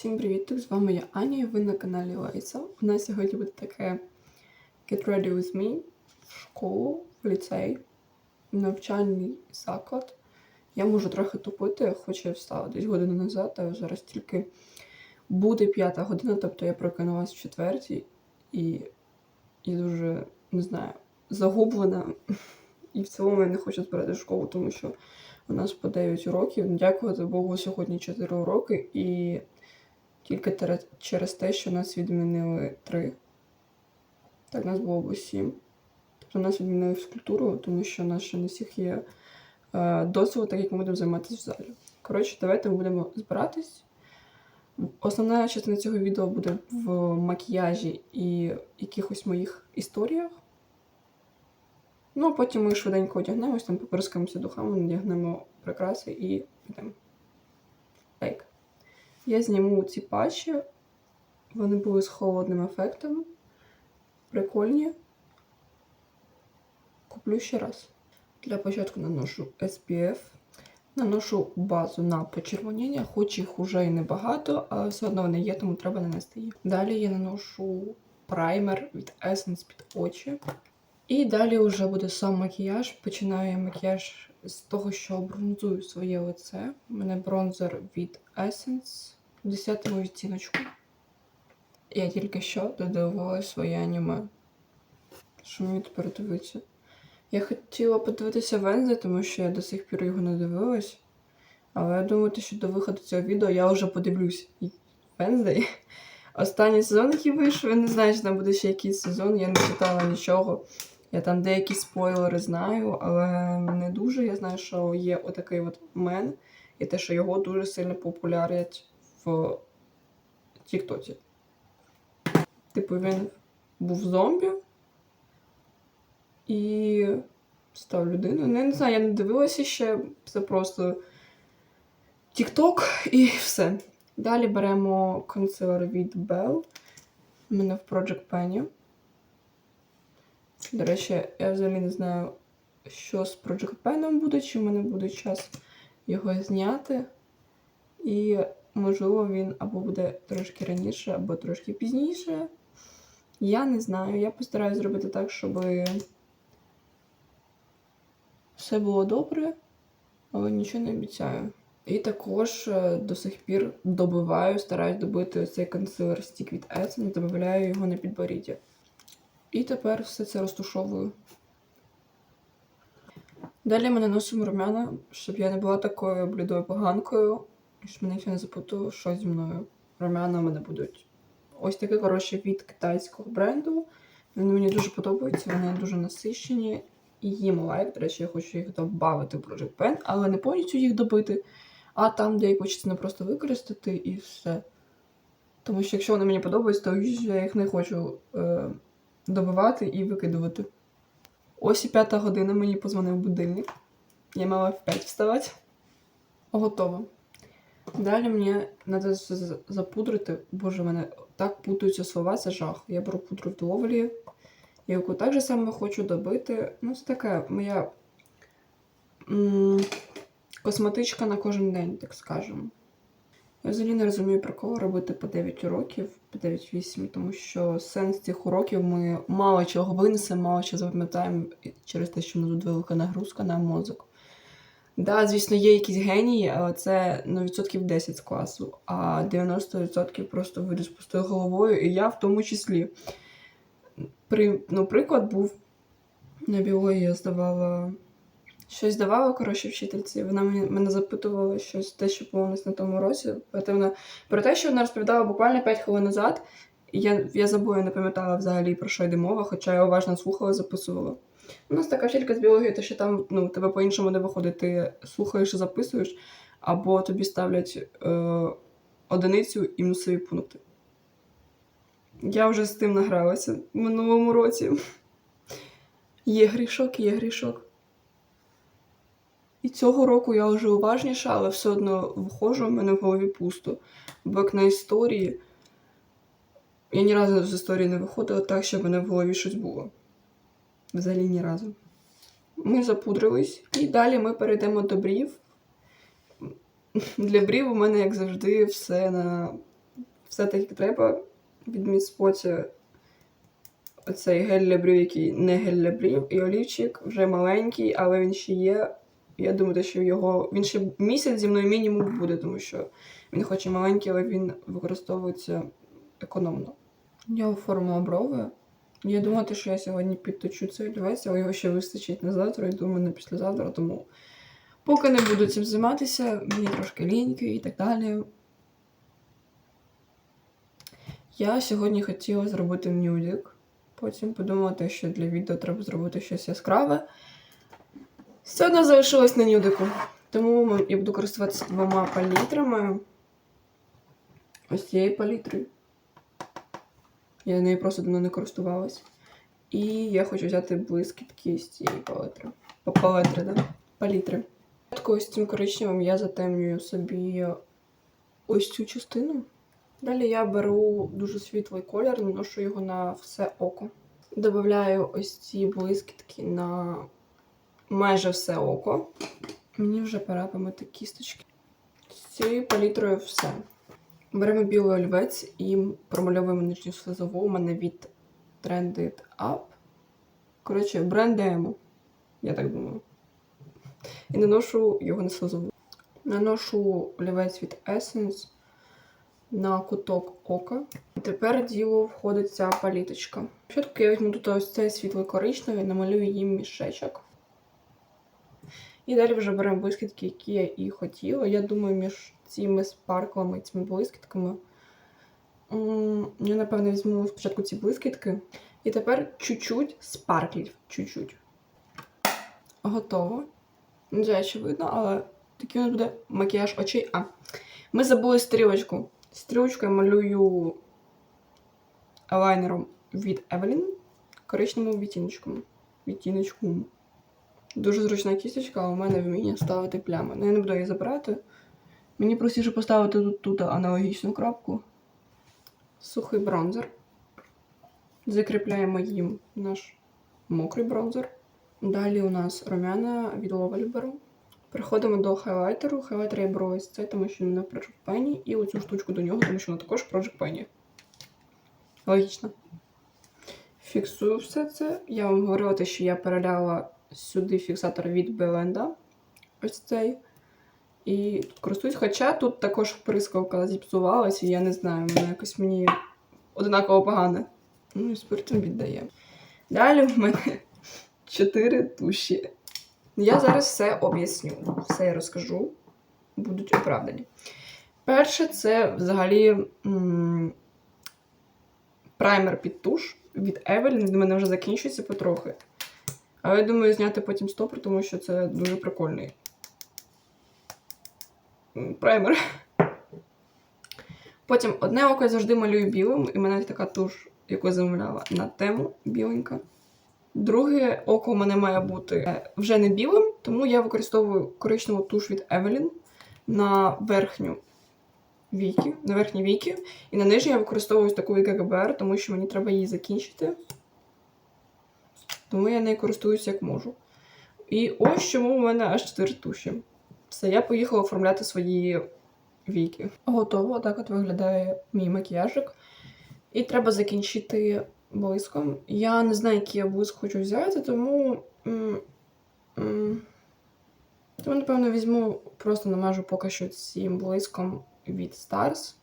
Всім привіт! З вами я Аня, і ви на каналі Лайса. У нас сьогодні буде таке Get Ready With Me школу, ліцей, навчальний заклад. Я можу трохи тупити, хоча я встала десь годину назад, а зараз тільки буде п'ята година, тобто я прокинулась в четвертій і, і дуже, не знаю, загублена. І в цілому я не хочу збирати школу, тому що у нас по 9 уроків. Дякувати Богу, сьогодні 4 уроки, і тільки через те, що нас відмінили 3. Так, нас було б 7. Тобто нас відмінили фізкультуру, тому що у нас ще не всіх є е, досвід, так як ми будемо займатися в залі. Коротше, давайте ми будемо збиратись. Основна частина цього відео буде в макіяжі і якихось моїх історіях. Ну, а потім ми швиденько одягнемось, там поприскаємося духами, надягнемо прикраси і підемо. Лайк. Я зніму ці патчі. Вони були з холодним ефектом. Прикольні. Куплю ще раз. Для початку наношу SPF. Наношу базу на почервоніння, хоч їх уже і небагато, але все одно вони є, тому треба нанести їх. Далі я наношу праймер від Essence під очі. І далі вже буде сам макіяж. Починаю я макіяж з того, що бронзую своє лице. У мене бронзер від Essence 10 відтіночку. Я тільки що додивилася своє аніме. Що мені тепер дивитися? Я хотіла подивитися Вензи, тому що я до сих пір його не дивилась. Але я думаю, що до виходу цього відео я вже подивлюсь і Венздей. Останній сезон, який вийшов, я не знаю, чи там буде ще якийсь сезон, я не читала нічого. Я там деякі спойлери знаю, але не дуже. Я знаю, що є отакий от мен, і те, що його дуже сильно популярять в Тіктоці. Типу, він був зомбі і став людиною. Ну, не знаю, я не дивилася ще. Це просто Тікток і все. Далі беремо консилер від Bell. У мене в Project Penny. До речі, я взагалі не знаю, що з Project Pen буде, чи в мене буде час його зняти. І, можливо, він або буде трошки раніше, або трошки пізніше. Я не знаю. Я постараюсь зробити так, щоб все було добре, але нічого не обіцяю. І також е, до сих пір добиваю, стараюсь добити цей консилер стік від Essence, додаю його на підборіддя. І тепер все це розтушовую. Далі ми наносимо румяна, щоб я не була такою блідою поганкою, щоб мене ніхто не запутав, що зі мною. Румяна в мене будуть ось такі, коротше, від китайського бренду. Вони мені дуже подобаються, вони дуже насичені. І їм лайк. До речі, я хочу їх додати в Project Pen, але не повністю їх добити. А там, де яку частину просто використати і все. Тому що якщо вони мені подобаються, то я їх не хочу е, добивати і викидувати. Ось і п'ята година мені позвонив будильник. Я мала в 5 вставати. Готово. Далі мені треба запудрити. Боже, в мене так путаються слова, це жах. Я беру пудру в Ловлі, яку так же само хочу добити. Ну, це така моя м- косметичка на кожен день, так скажемо. Я взагалі не розумію, про кого робити по 9 уроків, по 9-8, тому що сенс цих уроків ми мало чого винесемо, мало чого запам'ятаємо через те, що нас тут велика нагрузка на мозок. Да, звісно, є якісь генії, але це на відсотків 10 з класу, а 90% просто вийде з пустою головою, і я в тому числі. При, ну, приклад був на біології я здавала щось давала, коротше, вчительці. Вона мені, мене запитувала щось, те, що було у нас на тому році. Вона, про те, що вона розповідала буквально 5 хвилин назад. Я, я забула, не пам'ятала взагалі про що йде мова, хоча я уважно слухала, записувала. У нас така вчителька з біології, те, що там ну, тебе по-іншому не виходить, ти слухаєш і записуєш, або тобі ставлять е, одиницю і мінусові пункти. Я вже з тим награлася в минулому році. Є грішок, є грішок. І цього року я вже уважніша, але все одно виходжу, в мене в голові пусто. Бо як на історії, я ні разу з історії не виходила так, щоб в мене в голові щось було. Взагалі ні разу. Ми запудрились, і далі ми перейдемо до брів. Для брів у мене, як завжди, все на все так, як треба. Від міспоті оцей гель для брів, який не гель для брів, і олівчик вже маленький, але він ще є. Я думаю, що його він ще місяць зі мною мінімум буде, тому що він хоч і маленький, але він використовується економно. Я оформила брови. Я думала, що я сьогодні підточу цей олівець, але його ще вистачить на завтра, і думаю, на післязавтра, тому поки не буду цим займатися, мені трошки ліньки і так далі. Я сьогодні хотіла зробити нюдик. Потім подумала, що для відео треба зробити щось яскраве. Все одно залишилось на нюдику. Тому я буду користуватися двома палітрами. Ось цією палітрою. Я нею просто давно не користувалась. І я хочу взяти блискітки з цієї палітри. Па- Палітри, да? Палітри. Ось цим коричневим я затемнюю собі ось цю частину. Далі я беру дуже світлий колір, наношу його на все око. Добавляю ось ці блискітки на майже все око. Мені вже пора помити кісточки. З цією палітрою все. Беремо білий олівець і промальовуємо нижню слизову. У мене від Trended Up. Коротше, бренд Emo. Я так думаю. І наношу його на слизову. Наношу олівець від Essence на куток ока. І тепер діло входить ця паліточка. Спочатку я візьму тут ось цей світлий коричневий, намалюю їм мішечок. І далі вже беремо блискітки, які я і хотіла. Я думаю, між цими спарклами цими блискітками. Я, напевно, візьму спочатку ці блискітки. І тепер чуть-чуть спарклів. Чуть-чуть. Готово. Не знаю, чи видно, але такий у нас буде макіяж очей. А. Ми забули стрілочку. Стрілочку я малюю елайнером від Evelyn коричневим відтіночком. Відтіночком. Дуже зручна кісточка, але у мене вміння ставити плями. Ну, я не буду її забирати. Мені простіше поставити тут, тут аналогічну крапку. Сухий бронзер. Закріпляємо їм наш мокрий бронзер. Далі у нас румяна від беру. Переходимо до хайлайтеру. Хайлайтер я беру ось цей, тому що він на Project Penny, і оцю штучку до нього, тому що вона також Project Penny. Логічно. Фіксую все це. Я вам говорила, те, що я переляла сюди фіксатор від Беленда. Ось цей. І користуюсь. Хоча тут також прискавка зіпсувалася, і я не знаю, вона якось мені однаково погане. Ну і спиртом віддає. Далі в мене чотири туші. Я зараз все об'ясню, все я розкажу, будуть оправдані. Перше, це взагалі м, праймер під туш від Evelyn. До мене вже закінчується потрохи. Але я думаю, зняти потім стопор, тому що це дуже прикольний праймер. Потім одне око я завжди малюю білим, і в мене така туш, яку я замовляла на тему біленька. Друге око у мене має бути е, вже не білим, тому я використовую коричневу туш від Evelyn на верхню віки, на верхні віки. І на нижню я використовую таку від ГГБР, тому що мені треба її закінчити. Тому я нею користуюся як можу. І ось чому у мене аж 4 туші. Все, я поїхала оформляти свої віки. Готово, так от виглядає мій макіяжик. І треба закінчити блиском. Я не знаю, який я блиск хочу взяти, тому. Тому, напевно, візьму, просто намажу поки що цим блиском від Stars.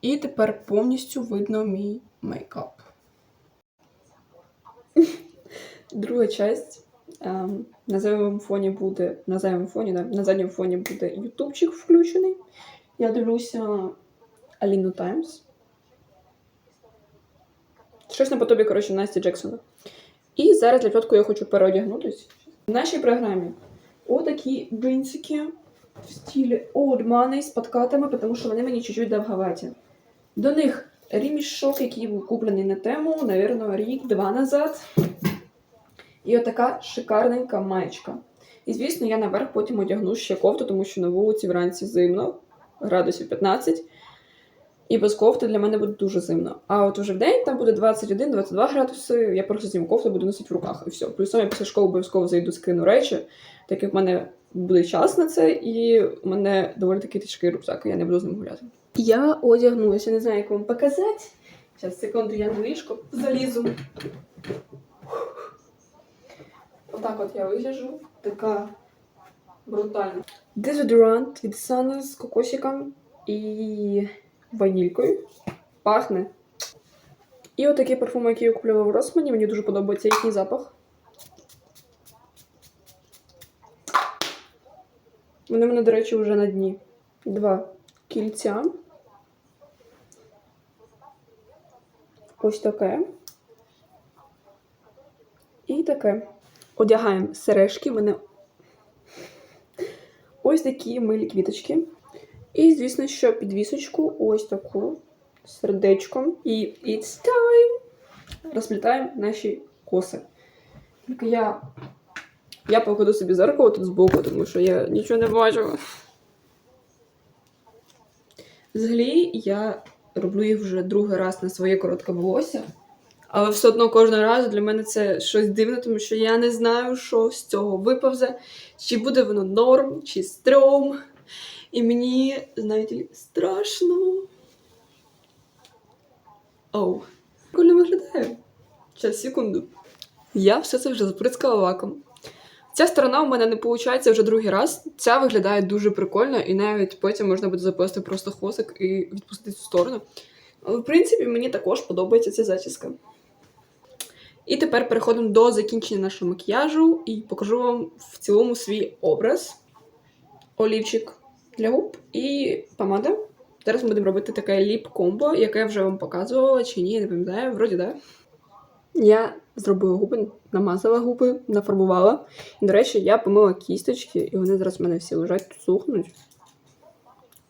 І тепер повністю видно мій мейкап. Друга часть. Ем, на задньому фоні буде. На задньому фоні, на задньому фоні буде ютубчик включений. Я дивлюся Аліну Таймс. Щось наподобі, коротше, Насті Джексона. І зараз для початку я хочу переодягнутися. В нашій програмі отакі джинсики в стилі Old Money з подкатами, тому що вони мені чуть-чуть довговаті. До них ремішок, який був куплений на тему, навірно, рік-два назад. І отака шикарненька маєчка. І, звісно, я наверх потім одягну ще кофту, тому що на вулиці вранці зимно, градусів 15. І без кофти для мене буде дуже зимно. А от уже в день там буде 21-22 градуси. Я просто зніму кофту, буду носити в руках і все. Плюсом я після школи обов'язково зайду скину речі, так як в мене буде час на це, і у мене доволі такий тяжкий рюкзак, і я не буду з ним гуляти. Я одягнулася, не знаю, як вам показати. Зараз, секунду, я на ліжко залізу. Отак от я вигляджу. Така брутальна. Дезодорант від Сана з кокосиком і ванількою. Пахне. І отакий парфум, який я купувала в Росмані. Мені дуже подобається їхній запах. Вони мене, до речі, вже на дні. Два кільця. Ось таке. І таке. Одягаємо сережки. Мене ось такі милі квіточки. І, звісно, що підвісочку ось таку з сердечком. І it's time! Розплітаємо наші коси. Тільки я. Я покладу собі зеркало тут збоку, тому що я нічого не бачу. Взагалі, я роблю їх вже другий раз на своє коротке волосся. Але все одно кожного разу для мене це щось дивне, тому що я не знаю, що з цього виповзе, чи буде воно норм, чи стрьом. І мені, знаєте, страшно. Оу. Прикольно виглядає. Зараз, секунду. Я все це вже заприскала лаком. Ця сторона у мене не виходить вже другий раз. Ця виглядає дуже прикольно, і навіть потім можна буде запустити просто хвостик і відпустити цю сторону. Але, в принципі, мені також подобається ця зачіска. І тепер переходимо до закінчення нашого макіяжу і покажу вам в цілому свій образ. Олівчик для губ і помада. Зараз ми будемо робити таке ліп-комбо, яке я вже вам показувала чи ні, я не пам'ятаю, вроді да. Я зробила губи, намазала губи, нафарбувала. І, до речі, я помила кісточки, і вони зараз в мене всі лежать, сухнуть.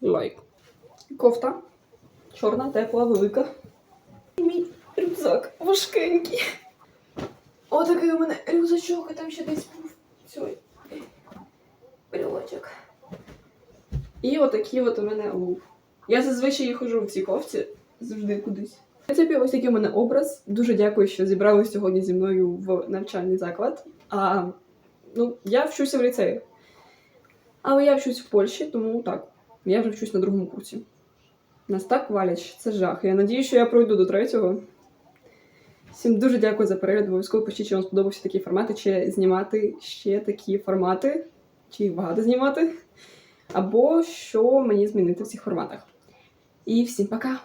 Лайк. Кофта. Чорна, тепла, велика. Мій рюкзак важкенький. Отакий у мене рюкзачок, і там ще десь був цей брелочок. І отакі от у мене лук. Я зазвичай ходжу в цій кофті завжди кудись. В принципі, ось такий у мене образ. Дуже дякую, що зібрали сьогодні зі мною в навчальний заклад. А, ну, я вчуся в ліцеї. Але я вчусь в Польщі, тому так. Я вже вчусь на другому курсі. Нас так валять, це жах. Я надію, що я пройду до третього. Всім дуже дякую за перегляд. Обов'язково пишіть, чи вам сподобався такі формати, чи знімати ще такі формати, чи їх багато знімати, або що мені змінити в цих форматах. І всім пока!